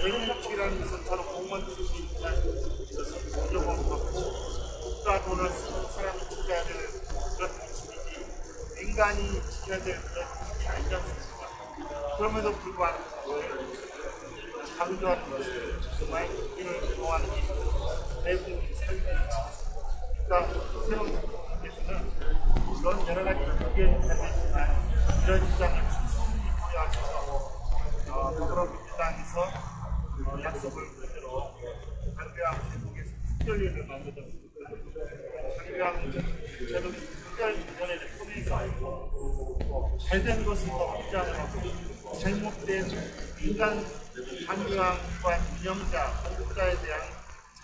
대국칙이라는 것은 저는 공무원 출신이지만 이것은 공정원 받고 국가 돈을 쓰는 사람이 지켜야 될 그런 규칙이지 민간이 지켜야 될 그런 규칙이 아니지 않습니까? 그럼에도 불구하고 강조하는 것은 정말 이를 보호하는 이 대국민 삶의 그러니까 새로운 정부께서는 물론 여러 가지 의견이 있지만 이런 입장을 충분히 고려하셔서 어, 더불어민주당에서 어, 약속을 그대로 강대항 제독에서 특별위를 만들었습니다. 강대항 제독에서 특별위원회를 통해서 잘된 것을 더 확장을 하고 잘못된 민간 강대항과 운영자, 공급자에 대한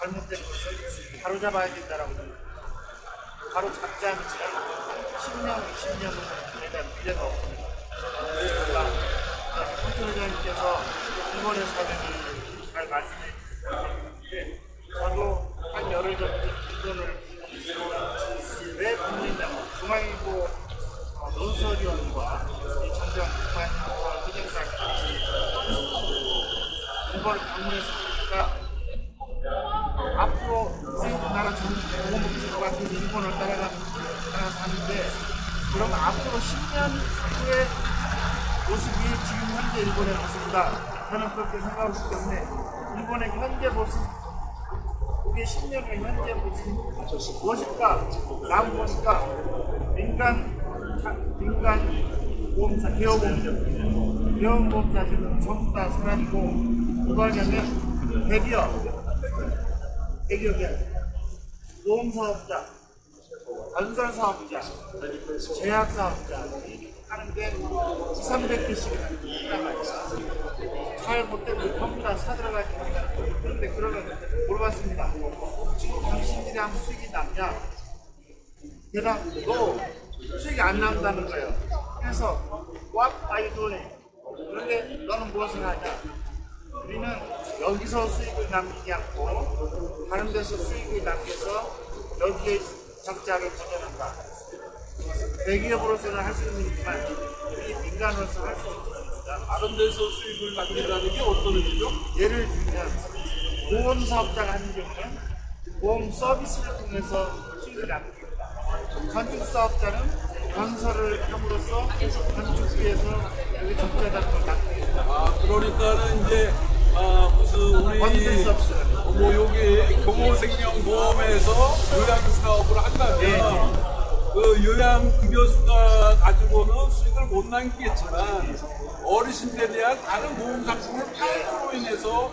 잘못된 것을 바로잡아야 된다라고. 바로 잡지 않으면 10년, 20년은 대단 미래가 없습니다. 그러니까 컨트롤장님께서 일본의 사례를 잘 말씀해 주셨는데 저도 한 열흘 전부터 일본을 왜 국민당 중앙일보 어, 논설위원과 이 정장 국방과 회장과 같이 일본을 방문해서 보니까 앞으로 우리나라 전 보건복지부가 계속 일본을 따라가, 따라가서 하는데 그럼 앞으로 10년 후의 모습이 지금 현재 일본의 모습이다. 저는 그렇게 생각하기 때문에 일본의 현재 모습, 우리 10년 후의 현재 모습이 무엇일까? 나무 보니까? 민간, 자- 민간 보험사, 개업보험자, 개업보험사들은 전부 다 누가 하냐면 대기업, 대기업이 보험사업자, 건설사업자, 제약사업자. 하는데 2, 300개씩이나 있단 말이야. 잘거 전부 다 있는 거야. 그런데 그러면 물어봤습니다. 지금 당신들이 하면 수익이 남냐? 대답, 너 수익이 안 난다는 거예요. 그래서 what are you doing? 그런데 너는 무엇을 하냐? 우리는 여기서 수익을 남기지 않고 다른 데서 수익을 남겨서 여기에 적자를 보전한다. 대기업으로서는 할 수 있는 일이지만 우리 민간으로서 할 수 없습니 다. 다른 데서 수익을 남긴다는 게 어떤 의미죠? 예를 들면 보험 사업자가 하는 경우는 보험 서비스를 통해서 수익을 남깁니다. 건축 사업자는 건설을 함으로써 건축비에서 여기 적자를 남깁니다. 아 그러니까는 이제 아 무슨 우리 뭐 여기 경호생명보험에서 요양 사업을 한다면 그 요양급여 수가 가지고는 수익을 못 남기겠지만 어르신들에 대한 다른 보험 상품을 팔므로 인해서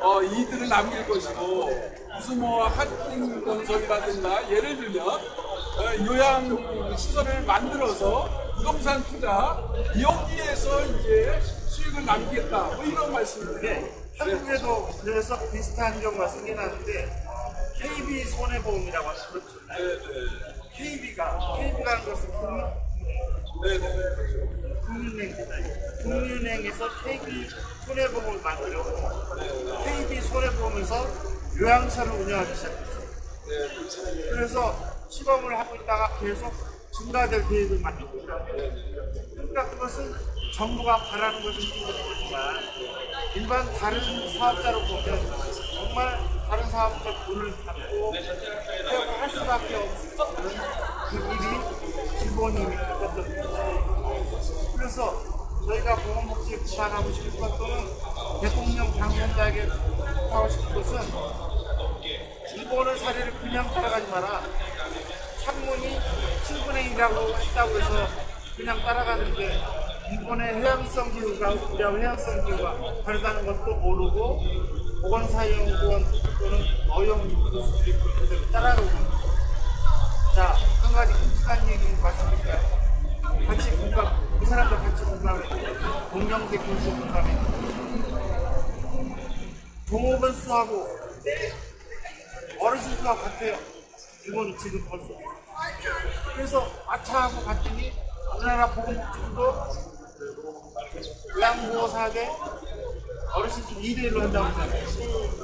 어, 이익들을 남길 것이고 무슨 뭐 한림 건설이라든가 예를 들면 어, 요양 시설을 만들어서 부동산 투자 여기에서 이제 수익을 남기겠다 뭐 이런 말씀인데 네, 한국에도 그래서 비슷한 경우가 생겨나는데 KB 손해보험이라고 하죠. 그렇죠. 네 네 KB가 KB라는 것은 국민, 네네 국민은행입니다. 국민은행에서 KB 손해보험을 만들었고 KB 손해보험에서 요양사를 운영하기 시작했어요. 그래서 시범을 하고 있다가 계속 증가될 계획을 만들고 있다. 그러니까 그것은 정부가 바라는 것은 거지만 일반 다른 사업자로 보면 정말 다른 사업자 돈을 받고 할 수밖에 없는 그 일이 거죠. 그래서 저희가 보건복지에 부탁하고 싶은 것 또는 대통령 당선자에게 부탁하고 싶은 것은 일본의 사례를 그냥 따라가지 마라. 창문이 7분의 1이라고 했다고 해서 그냥 따라가는데 일본의 해양성 기후가 우리하고 해양성 기후가 다르다는 것도 모르고 보건사연구원 또는 어용을 그대로 따라가고 있는 한 가지 끔찍한 얘기 말씀드릴까요? 같이 공감, 그 사람들 같이 공감해. 공명대 교수 공감해. 동업은 수하고 어르신 수하고 같아요. 이건 지금 벌써. 그래서 마차하고 갔더니 우리나라 보건복지부도 요양보호사에 어르신 수 2대1로 한다고.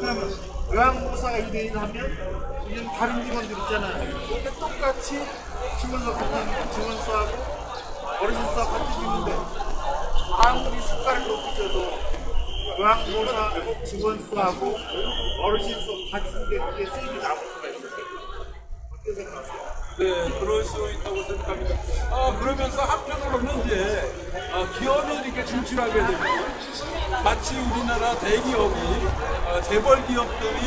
그러면 요양보호사가 2대1 하면 이런 다른 직원들 있잖아요. 근데 똑같이 직원수 같은 직원수하고 어르신 수하고 같이 있는데 아무리 숟갈을 높이 줘도 요양보사 직원 수하고 어르신 수 같은 게 그게 수입이 나올 수가 있어요. 어떻게 생각하세요? 네, 그럴 수 있다고 생각합니다. 아, 그러면서 한편으로는 이제 아, 기업이 이렇게 진출하게 되면 마치 우리나라 대기업이 아, 재벌 기업들이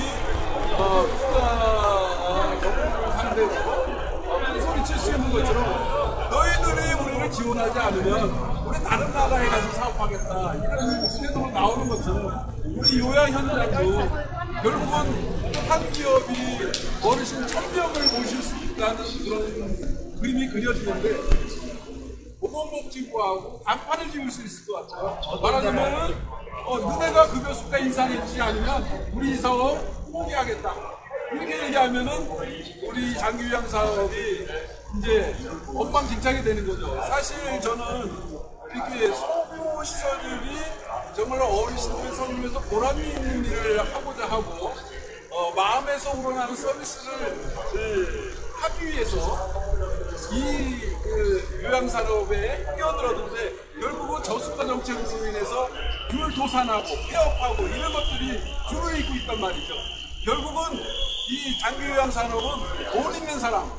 어, 국가 정부를 상대로 어, 큰 소리 칠 수 있는 것처럼 너희들이 우리를 지원하지 않으면 우리 다른 나라에 가서 사업하겠다 이런 태도로 나오는 것처럼 우리 요양 현장도 결국은 한 기업이 어르신 천명을 모실 수 있다는 그런 그림이 그려지는데 보건복지부하고 간판을 지을 수 있을 것 같아요. 말하자면은 어, 너네가 급여 수가 인상했지 않으면 우리 이 사업 포기하겠다. 이렇게 얘기하면은 우리 장기요양 사업이 이제 엉망진창이 되는 거죠. 사실 저는 이렇게 소규모 시설들이 정말 어르신들 섬기면서 보람이 있는 일을 하고자 하고 어, 마음에서 우러나는 서비스를 그, 하기 위해서 이 그 요양산업에 뛰어들었는데 결국은 저수가 정책으로 인해서 귤 도산하고 폐업하고 이런 것들이 줄을 잇고 있단 말이죠. 결국은 이 장기요양 산업은 돈 있는 사람,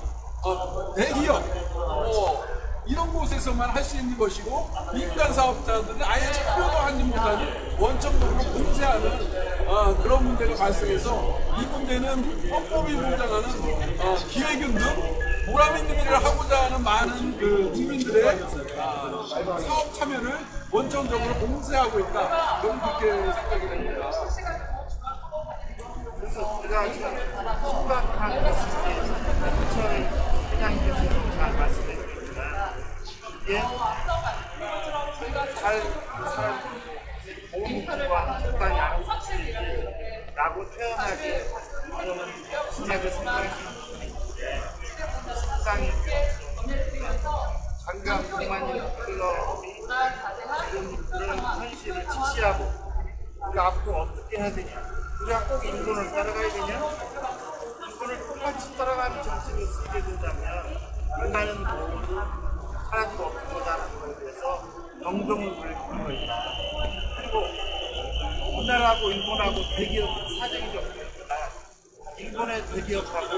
어, 대기업, 어, 이런 곳에서만 할 수 있는 것이고 민간 사업자들은 아예 참여도 하지 못하는 원천적으로 공세하는 어, 그런 문제가 발생해서 이 문제는 헌법이 보장하는 어, 기회균 등 보람 있는 일을 하고자 하는 많은 그 국민들의 아, 사업 참여를 원천적으로 공세하고 있다. 저는 그렇게 생각이 됩니다. 그래서 제가 심각한 부처의 회장님께서 잘 말씀해 주셨지만 이게 잘 라고 표현하기 저는 진작에 생각이 있는데 상당히 장관 공만이 흘러 지금 그런 현실을 직시하고 우리 앞으로 어떻게 해야 되냐 우리가 꼭 인권을 따라가야 되냐 인권을 똑같이 따라가는 정책을 쓰게 된다면 인간은 모두 사라지고 없을 거다라는 거에 대해서 영동을 부리는 거예요 우리나라하고 일본하고 대기업 사정이 좀 일본의 대기업하고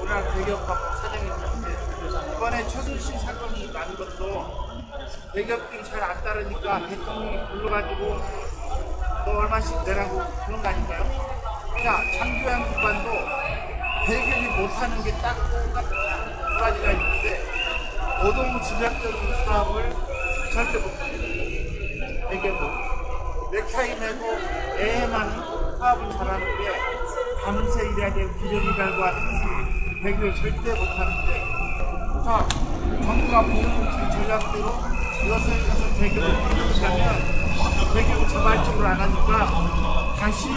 우리나라 대기업하고 사정이 다른데 이번에 최순실 사건이 난 것도 대기업들이 잘 안 따르니까 대통령이 불러가지고 너 얼마씩 내라고 그런 거 아닌가요? 그러니까 기관도 대기업이 못하는 게딱 두 가지가 있는데 노동 집약적인 수합을 절대 못합니다. 대기업은 넥타이 메고 애만 사업을 잘하는 게 밤새 일해야 되고 기존이 갈구하는 대기업 절대 못하는데. 자 정부가 보는 전략대로 이것을 해서 대기업을 풀어주려면 대기업 자발적으로 안 하니까 다시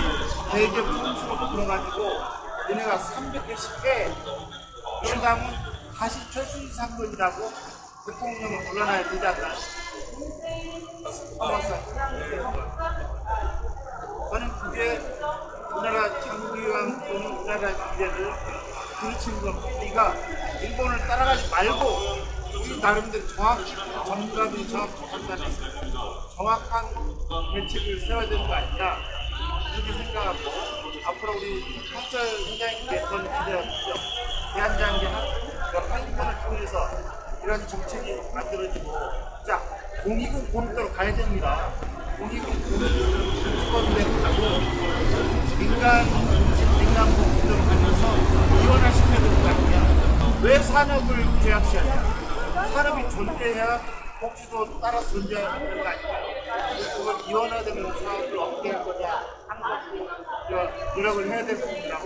대기업 통수로 불어가지고 얘네가 300개씩 빼 그런 다음은 다시 철수지 사건이라고 대통령을 물러나야 되지 않나 저는 그게 우리나라 장기왕 또는 우리나라 미래를 그르치는 겁니다. 우리가 일본을 따라가지 말고 우리 나름대로 정확히 전문가들이 정확히 판단해서 정확한 대책을 세워야 되는 거 아니냐 그렇게 생각하고 앞으로 우리 한철 회장님께서는 기대하시죠. 대한장기나 한국만을 통해서 이런 정책이 만들어지고 자 공익은 공익대로 가야 됩니다. 공익은 공익 수건대로 가고 민간 민간 복지대로 가면서 이원화 시켜야 되는 거 아니냐? 왜 산업을 제약시하냐? 산업이 존재해야 복지도 따라 존재하는 거 아니냐? 그걸 이원화되는 사업을 어떻게 할 거냐 노력을 해야 될 생각합니다.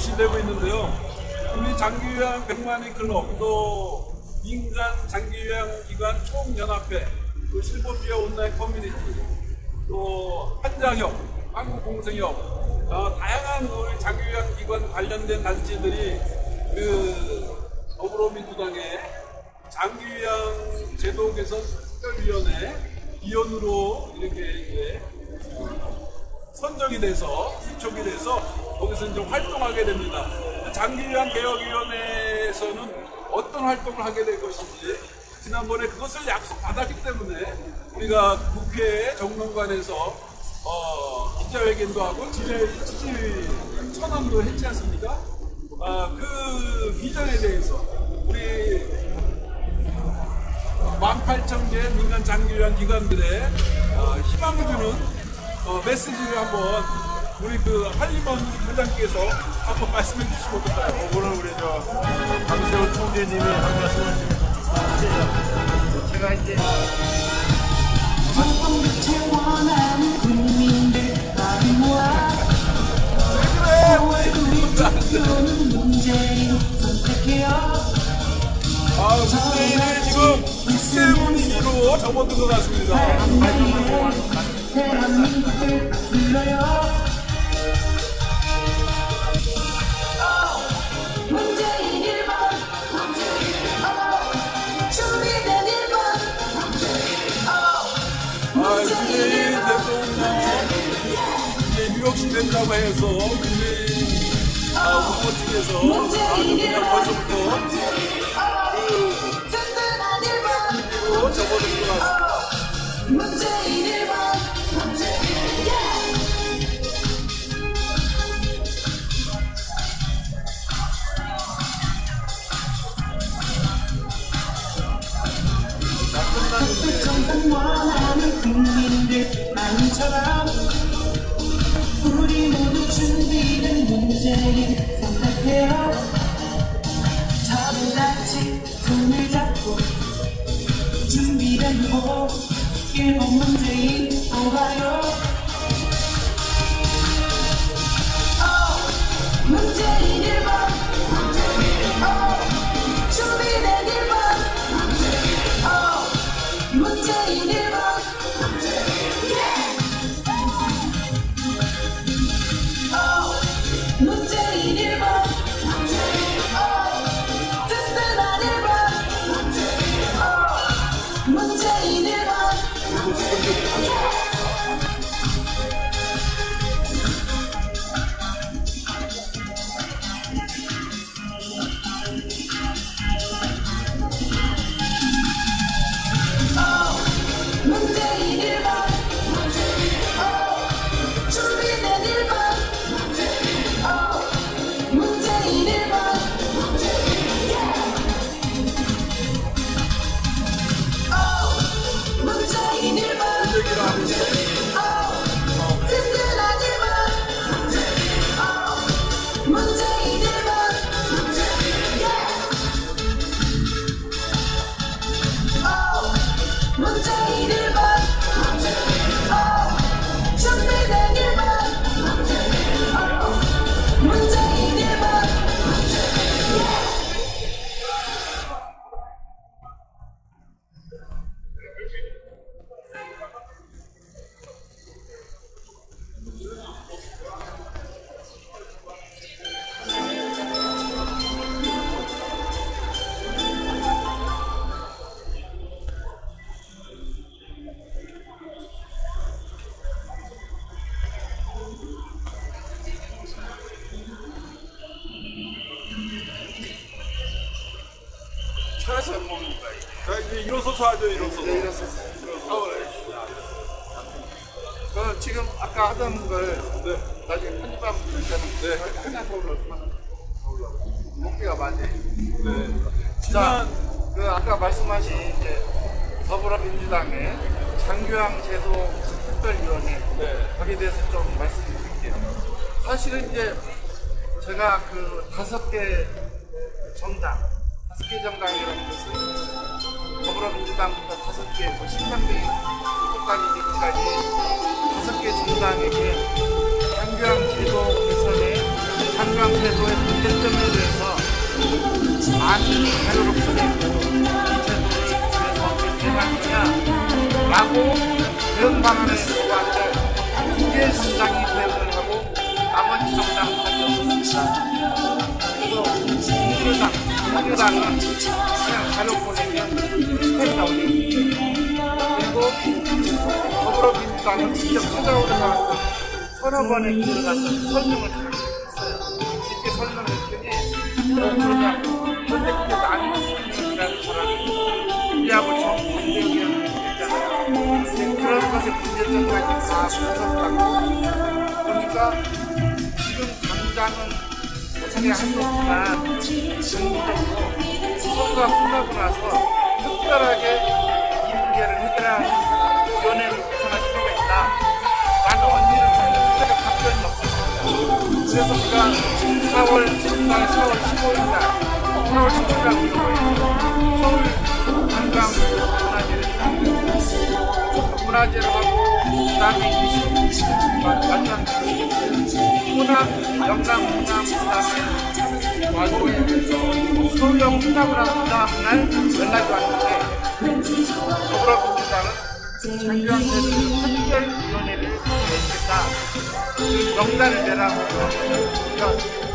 아, 유력시 되고 있는데요. 우리 장기요양 100만인 클럽 또 민간 장기요양 기관 총연합회 또 실버피아 온라인 커뮤니티 또 한장협 한국공생협 어, 다양한 우리 장기요양 기관 관련된 단체들이 그 더불어민주당의 장기요양 제도 개선 특별위원회 위원으로 이렇게 이제 선정이 돼서 위촉이 돼서 거기서 이제 활동하게 됩니다. 장기위안 개혁위원회에서는 어떤 활동을 하게 될 것인지 지난번에 그것을 약속받았기 때문에 우리가 국회 정론관에서 어, 기자회견도 하고 지지, 천원도 했지 않습니까? 아, 그 비전에 대해서 우리 18,000개 민간 장기위안 기관들의 어, 희망을 주는 어, 메시지를 한번 우리 그 한림원 회장께서 한번 말씀해 주시면 어떨까요? 오늘 우리 저 강세훈 총재님이 한 말씀 하시면서 제가 이제 원하는 국민들 마음 모아 5월 9일 투표는 문재인 선택해요 아, 지금 국세문위기로 접어든 것 같습니다. 대한민국을 불러요 문재인 1번 어, 준비된 1번 아, 문재인 대통령 이제 유력시 된다고 해서 문재인 아, 후보 측에서 아주 그냥 벌써부터 든든한 1번 또 접어든 것 같습니다. 마음처럼 우리 모두 준비된 문재인 선택해요. 저같이 손을 잡고 준비된 호 일본 문재인 뽑아요 일어서서 하죠, 일어서서. 네, 이랬었어요. 그 지금 아까 하던 걸 네. 나중에 편집하면 되잖아요. 네. 그냥 더 올라서 먹기가 많이. 네. 자, 그 아까 말씀하신 이제 더불어민주당의 장교양 제도 특별위원회 네. 거기에 대해서 좀 말씀드릴게요. 사실은 이제 제가 그 다섯 개 정당, 다섯 개 정당이라는 것은 더불어민주당부터 다섯 개, 뭐 끝까지 이제까지 다섯 개 정당에게 장교양 제도 개선에 장교양 제도의 문제점에 대해서 많은 자료를 보내고 이 제도를 위해서 해나가냐라고 그런 방안을 요구하는데 두개 정당이 대응을 하고 나머지 정당은 없었습니다. 그래서 민주당, 민주당은 그냥 자료 보내면 스텝이 나오니 그리고 더불어민주당은 직접 찾아오려고 서너 번의 길을 가서 설명을 다 했어요. 이렇게 설명했더니 그러면 그런데 그게 남이라는 사람이 우리하고 정반대 의견을 했잖아요. 근데 그런 것의 문제점까지 다 분석하고 그러니까 지금 당장은 할수 없지만 정부적으로 선거가 끝나고 나서 특별하게 이 문제를 해결해야 하는 위원회를 구성할 필요가 있다. 라는 언니를 특별히 답변이 없었습니다. 그래서 우리가 4월 10날, 4월 15일 날, 4월 15일 날 우리가 서울 관광 문화제를 문화제를 하고 그다음에 20일 완전 호남 영남 호남 그다음에 와도에 서울역 호남을 한 다음날 연락이 왔는데 더불어민주당은 장기환대를 특별위원회를. 그 명단을 내라고 우리가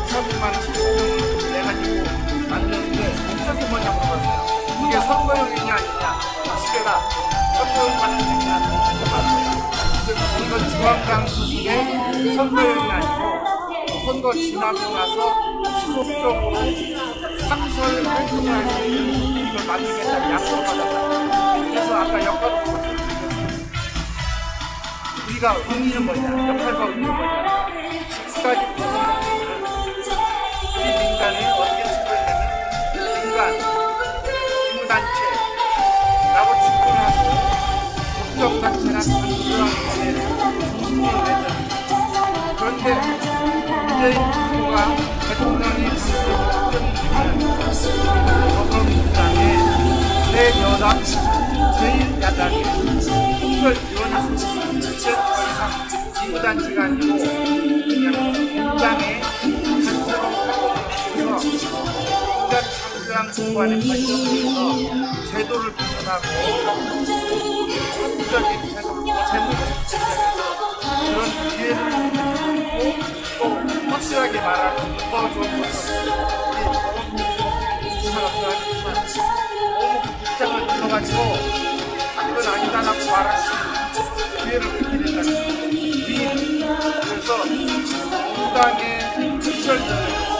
3만 70명을 내가지고 만드는데 목적이 뭐냐고 물었어요. 이게 선거용이냐 아니냐? 시계가 선거용 받는 얘기냐 이건 중앙당 소속의 선거용이 아니고 선거 지나고 나서 지속적으로 상설 활동을 할 수 있는 걸 만들겠다는 약속을 받았다. 그래서 아까 역할을. 우리가 의미는 뭐냐, 역할과 의미는 뭐냐. 지금까지 우리 민간이 어떻게 치부했냐면 민간, 집권하고 국정단체나 강조하는 중심으로 냈잖아요. 그런데 문재인 후보가 대통령이 더불어민주당의 제 여당, 제1야당이 특별위원회 소집을 더 이상 기무단체가 아니고 그냥 민간의 단체로 하고 있어서 민간 장교양 공관의 발전을 위해서 제도를 개선하고 창조적인 재물, 그런 기회를 주고 또 확실하게 말할 수 있는 더 좋은 것은 이 기사가 필요하지만 너무 극장을 들어가지고 이건 아니다라고 말할 수 있는 기회를 갖게 된다는 그래서 무당의 특별들